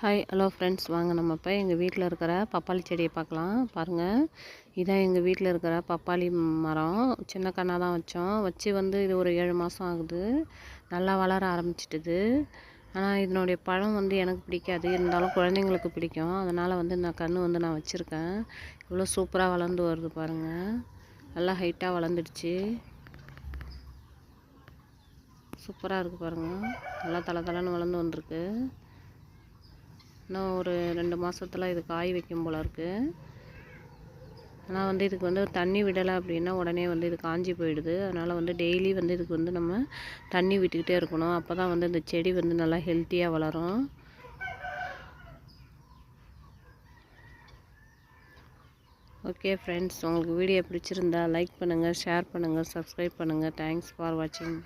Hi hello friends வாங்க நம்ம இப்போ எங்கள் வீட்டில் இருக்கிற பப்பாளி செடியை பார்க்கலாம். பாருங்கள் இதான் எங்கள் வீட்டில் இருக்கிற பப்பாளி மரம். சின்ன கண்ணாக தான் வச்சோம். வச்சு வந்து இது ஒரு ஏழு மாதம் ஆகுது. நல்லா வளர ஆரம்பிச்சிட்டுது. ஆனால் இதனுடைய பழம் வந்து எனக்கு பிடிக்காது. இருந்தாலும் குழந்தைங்களுக்கு பிடிக்கும். அதனால் வந்து நான் கன்று வந்து நான் வச்சுருக்கேன். இவ்வளோ சூப்பராக வளர்ந்து வருது பாருங்கள் நல்லா ஹைட்டாக வளர்ந்துடுச்சு. சூப்பராக இருக்குது பாருங்கள் நல்லா தலை தலைன்னு வளர்ந்து வந்திருக்கு. இன்னும் ஒரு ரெண்டு மாதத்தில் இது காய் வைக்கும் போல் இருக்குது ஆனால் வந்து இதுக்கு வந்து தண்ணி விடலை அப்படின்னா உடனே வந்து இது காஞ்சி போயிடுது. அதனால் வந்து டெய்லி வந்து இதுக்கு வந்து நம்ம தண்ணி விட்டுக்கிட்டே இருக்கணும். அப்போ தான் வந்து இந்த செடி வந்து நல்லா ஹெல்த்தியாக வளரும். ஓகே ஃப்ரெண்ட்ஸ் உங்களுக்கு வீடியோ பிடிச்சிருந்தா லைக் பண்ணுங்கள் ஷேர் பண்ணுங்கள் சப்ஸ்கிரைப் பண்ணுங்கள் தேங்க்ஸ் ஃபார் வாட்சிங்